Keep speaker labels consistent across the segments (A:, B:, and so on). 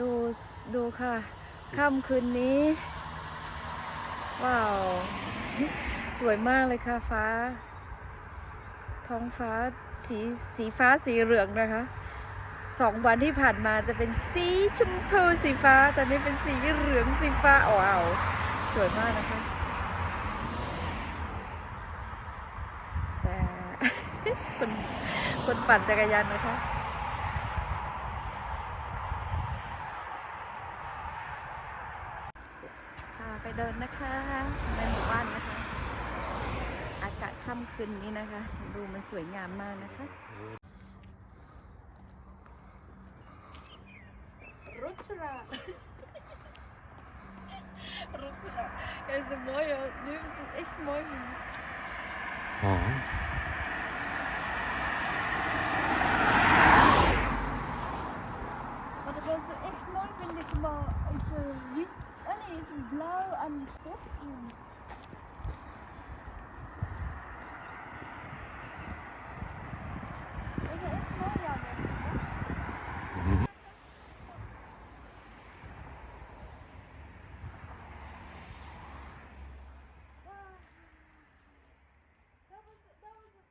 A: ดูดูค่ะ ค่ำคืนนี้ ว้าว สวยมากเลยค่ะฟ้า ท้องฟ้าสีสีฟ้าสีเหลืองนะคะสองวันที่ผ่านมาจะเป็นสีชมพูสีฟ้า ตอนนี้เป็นสีเหลืองสีฟ้าว้าวสวยมากนะคะ แต่คนคนปั่นจักรยานนะคะ พา ไปเดินนะคะในหมู่บ้านนะคะ อากาศค่ำคืนนี้นะคะ ดูมันสวยงามมากนะคะ รุชรา รุชรา Ja, is een mooie, nu is het echt mooi.
B: Ja.
A: Maar dat was echt mooi, vind ik. Maar is een wit, oh nee, is een blauw aan de kop. Dat is echt mooi aan de
B: Mhm.
A: Dat was, dat was het.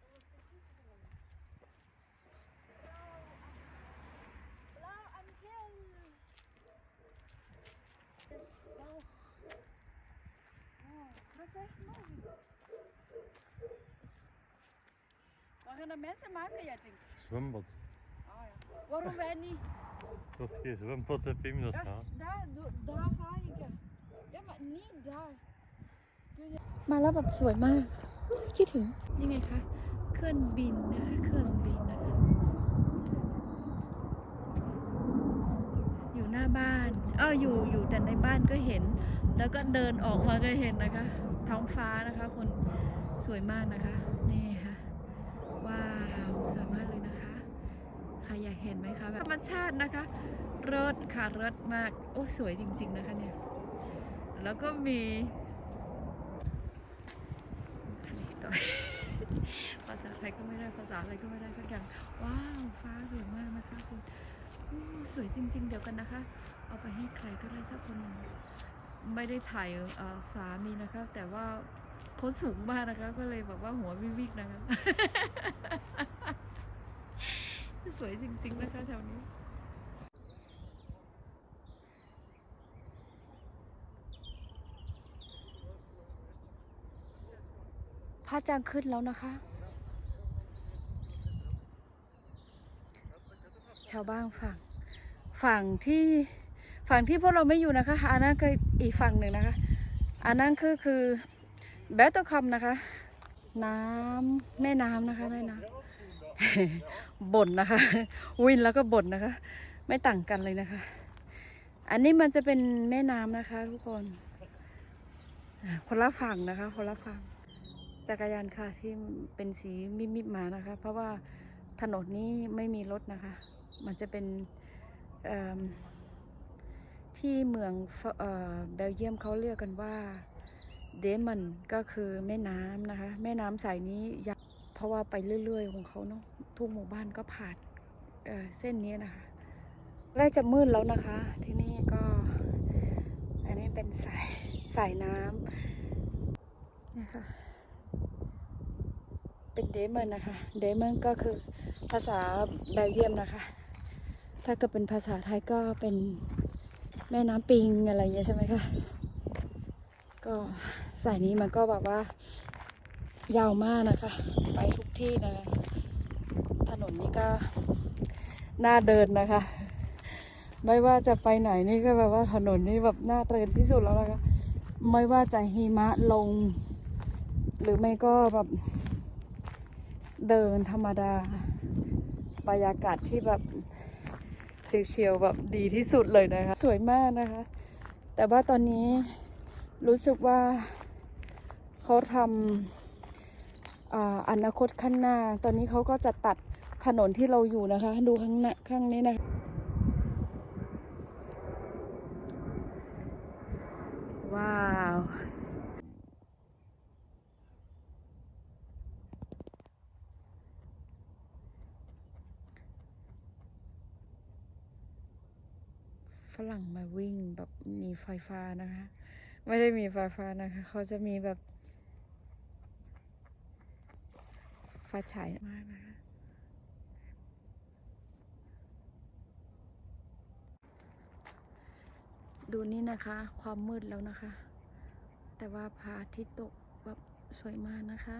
A: Dat was precies gewoon. Blauw en, blauw en geel. Blauw. Oh, dat is echt mooi. Waar gaan de mensen maken, jij denkt?
B: Zwembad.
A: Ah ja. Waarom wij niet?
B: Dat is geen zwembad, hè, Pim, dat is
A: Dat
B: gaan.
A: is, daar, do- daar ga ik. ja. Ja, maar niet daar. Kun je... มาแล้วแบบสวยมากคิดถึงนี่ไงคะเครื่องบินนะคะเครื่องบินนะคะอยู่หน้าบ้านเอออยู่อยู่แต่ในบ้านก็เห็น แล้วก็เดินออกมาก็เห็นนะคะ ท้องฟ้านะคะคุณสวยมากนะคะนี่ค่ะ ว้าว สวยมากเลยนะคะ ใครอยากเห็นไหมคะแบบธรรมชาตินะคะรถค่ะรถมากโอ้สวยจริง ๆ นะคะเนี่ยแล้วก็มีต่อภาษาไทยก็ไม่ได้ภาษาอะไรก็ไม่ได้สักอย่างว้าวฟ้าสวยมากนะคะคุณสวยจริง ๆ เดี๋ยวกันนะคะ เอาไปให้ใครก็ได้สักคนหนึ่งไม่ได้ถ่ายสามีนะคะ แต่ว่าเขาสูงมากนะคะ ก็เลยแบบว่าหัววิวิกนะคะ สวยจริงๆนะคะแถวนี้พระจารย์ขึ้นแล้วนะคะ ชาวบ้านฝั่ง ฝั่งที่ฝั่งที่พวกเราไม่อยู่นะคะ อันนั้นคืออีกฝั่งหนึ่งนะคะ อันนั้นคือคือแบตเตอร์คัมนะคะ น้ำแม่น้ำนะคะแม่น้ำ บ่นนะคะ วินแล้วก็บ่นนะคะ ไม่ต่างกันเลยนะคะ อันนี้มันจะเป็นแม่น้ำนะคะ ทุกคนคนละฝั่งนะคะ คนละฝั่งจักรยานค่ะที่เป็นสีมิมิมานะคะ เพราะว่าถนนนี้ไม่มีรถนะคะ มันจะเป็นที่เมืองเอ่อเบลเยียมเขาเรียกกันว่าเดมันก็คือแม่น้ำนะคะ แม่น้ำสายนี้ยาว เพราะว่าไปเรื่อย ๆ ของเขาเนาะทุกหมู่บ้านก็ผ่านเเส้นนี้นะคะใกล้จะมืดแล้วนะคะ ที่นี่ก็ อันนี้เป็นสายสายน้ำนี่ยค่ะเป็นเดมอนนะคะเดมอนก็คือภาษาเบลเยียมนะคะ ถ้าเกิดเป็นภาษาไทยก็เป็นแม่น้ำปิงอะไรอย่างเงี้ยใช่ไหมคะก็สายนี้มันก็แบบว่า ยาวมากนะคะ ไปทุกที่นะถนนนี้ก็น่าเดินนะคะ ไม่ว่าจะไปไหนนี่ก็แบบว่าถนนนี้แบบน่าเดินที่สุดแล้วนะคะ ไม่ว่าจะหิมะลง หรือไม่ก็แบบเดินธรรมดาบรรยากาศที่แบบเชียวๆแบบดีที่สุดเลยนะคะ สวยมากนะคะ แต่ว่าตอนนี้รู้สึกว่าเขาทำ อ่าอนาคตข้างหน้า ตอนนี้เขาก็จะตัดถนนที่เราอยู่นะคะ ดูข้างหน้าข้างนี้นะคะว้าว ฝรั่งมาวิ่งแบบมีไฟฟ้านะคะ ไม่ได้มีไฟฟ้านะคะ เขาจะมีแบบ ไฟฉายมากนะคะดูนี่นะคะ ความมืดแล้วนะคะ แต่ว่าพระอาทิตย์ตกแบบสวยมากนะคะ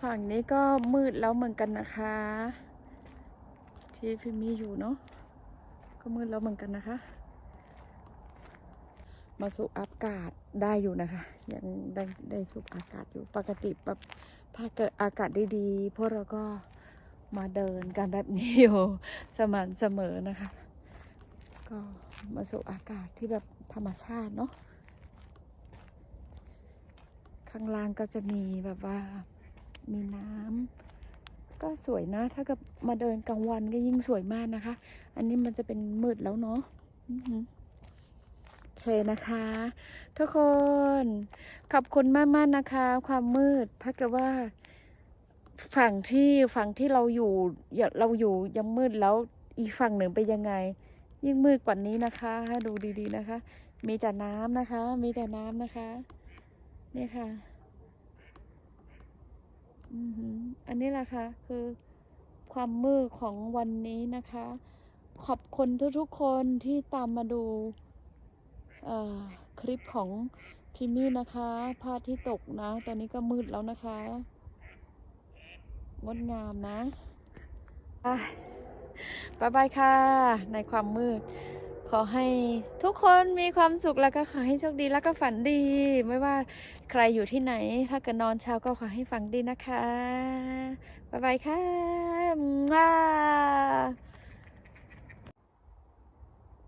A: ฝั่งนี้ก็มืดแล้วเหมือนกันนะคะ ที่พิมมี่อยู่เนาะก็มืดแล้วเหมือนกันนะคะ มาสูบอากาศได้อยู่นะคะ ยังได้ได้สูบอากาศอยู่ปกติแบบถ้าเกิดอากาศดีๆพวกเราก็มาเดินกันแบบนี้อยู่สม่ำเสมอนะคะ ก็มาสูบอากาศที่แบบธรรมชาติเนาะข้างล่างก็จะมีแบบว่ามีน้ำก็สวยนะ ถ้ากับมาเดินกลางวันก็ยิ่งสวยมากนะคะ อันนี้มันจะเป็นมืดแล้วเนาะ เคนะคะ ทุกคน ขอบคุณมากมากนะคะ ความมืดถ้าเกิดว่า ฝั่งที่ฝั่งที่เราอยู่เราอยู่ยังมืดแล้วอีกฝั่งหนึ่งเป็นยังไง ยิ่งมืดกว่านี้นะคะดูดีๆนะคะ มีแต่น้ำนะคะ มีแต่น้ำนะคะ นี่ค่ะอืมอันนี้แหละค่ะ คือความมืดของวันนี้นะคะ ขอบคุณทุกๆคนที่ตามมาดู คลิปของพิมมี่นะคะพาที่ตกนะ ตอนนี้ก็มืดแล้วนะคะงดงามนะบายบายค่ะ ในความมืด ขอให้ทุกคนมีความสุขแล้วก็ขอให้โชคดีแล้วก็ฝันดี ไม่ว่าใครอยู่ที่ไหน ถ้าเกิดนอนเช้าก็ขอให้ฝันดีนะคะบ๊ายบายค่ะ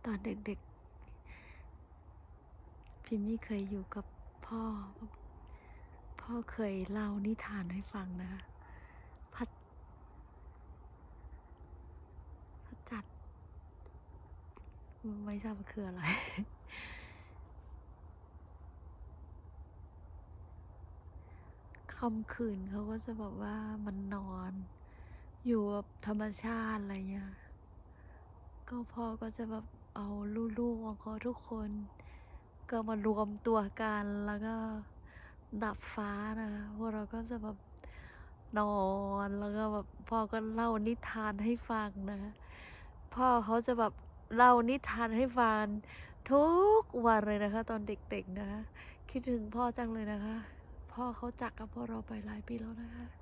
A: ตอนเด็กๆ พิมมี่เคยอยู่กับพ่อ พ่อเคยเล่านิทานให้ฟังนะคะพัดพัดจัดไม่ทราบว่าคืออะไรค่ำคืนเขาก็จะแบบว่ามันนอน อยู่แบบธรรมชาติอะไรเงี้ยก็พ่อก็จะแบบเอาลูกๆของเขาทุกคน ก็มารวมตัวกันแล้วก็ดับฟ้านะคะพวกเราก็จะแบบนอนแล้วก็แบบพ่อก็เล่านิทานให้ฟังนะพ่อเขาจะแบบเล่านิทานให้ฟังทุกวันเลยนะคะ ตอนเด็กๆนะคะคิดถึงพ่อจังเลยนะคะ พ่อเขาจากกับพวกเราไปหลายปีแล้วนะคะ